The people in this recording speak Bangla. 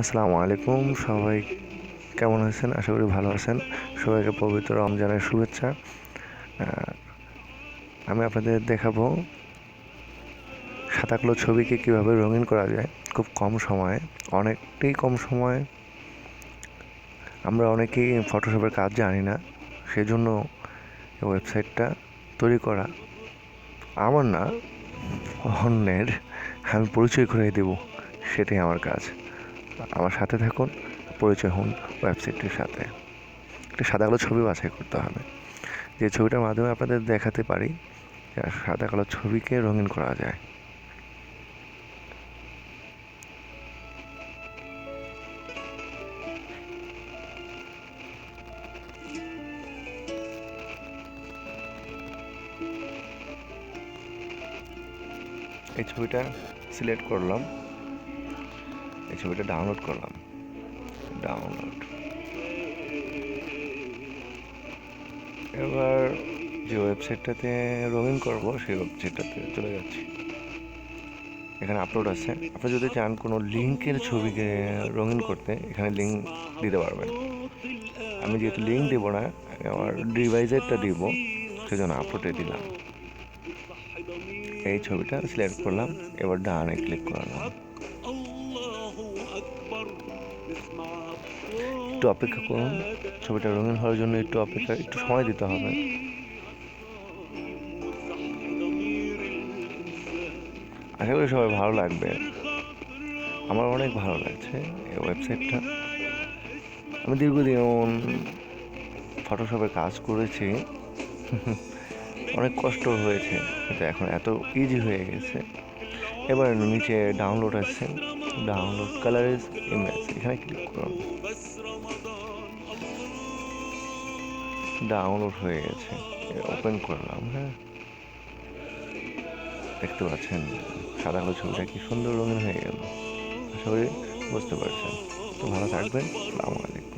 আসসালামু আলাইকুম, সবাই কেমন আছেন? আশা করি ভালো আছেন। সবাইকে পবিত্র রমজানের শুভেচ্ছা। আমি আপনাদের দেখাবো সাদা কালো ছবিকে কীভাবে রঙিন করা যায়। খুব কম সময়ে, অনেকটাই কম সময়ে। আমরা অনেকেই ফটোশপের কাজ জানি না, সেজন্য ওয়েবসাইটটা তৈরি করা আমার না, অন্যের, আমি পরিচয় করে দেব, সেটাই আমার কাজ। আমার সাথে থাকুন, পরিচয় হন ওয়েবসাইটটির সাথে। একটি সাদা কালো ছবি বাছাই করতে হবে। যে ছবিটার মাধ্যমে আপনাদের দেখাতে পারি সাদা কালো ছবিকে রঙিন করা যায়। এই ছবিটা সিলেক্ট করলাম। এই ছবিটা ডাউনলোড করলাম। ডাউনলোড এবার যে ওয়েবসাইটটাতে রঙিন করব, সেই ওয়েবসাইটটাতে চলে যাচ্ছি। এখানে আপলোড আছে। আপনি যদি চান কোনো লিঙ্কের ছবিকে রঙিন করতে, এখানে লিঙ্ক দিতে পারবেন। আমি যেহেতু লিঙ্ক দিব না আমার ডিভাইসেরটা দিব, সেজন্য আপলোডে দিলাম। এই ছবিটা সিলেক্ট করলাম, এবার ডানে ক্লিক করলাম একটু অপেক্ষা করুন। ছবিটা রঙিন হওয়ার জন্য একটু অপেক্ষা, একটু সময় দিতে হবে। আশা করি সবাই ভালো লাগবে। আমার অনেক ভালো লাগছে এই ওয়েবসাইটটা। আমি দীর্ঘদিন ফটোশপে কাজ করেছি। অনেক কষ্ট হয়েছে, কিন্তু এখন এত ইজি হয়ে গেছে। এবার নিচে ডাউনলোড আছে ডাউনলোড কালার ইজ ইমেজ এখানে ক্লিক করুন ডাউনলোড হয়ে গেছে। ওপেন করলাম হ্যাঁ। দেখতে পাচ্ছেন, সাদা কালো ছবিটা কি সুন্দর রঙিন হয়ে গেল। আশা করি বুঝতে পারছেন। তো ভালো থাকবেন। আসসালামু আলাইকুম।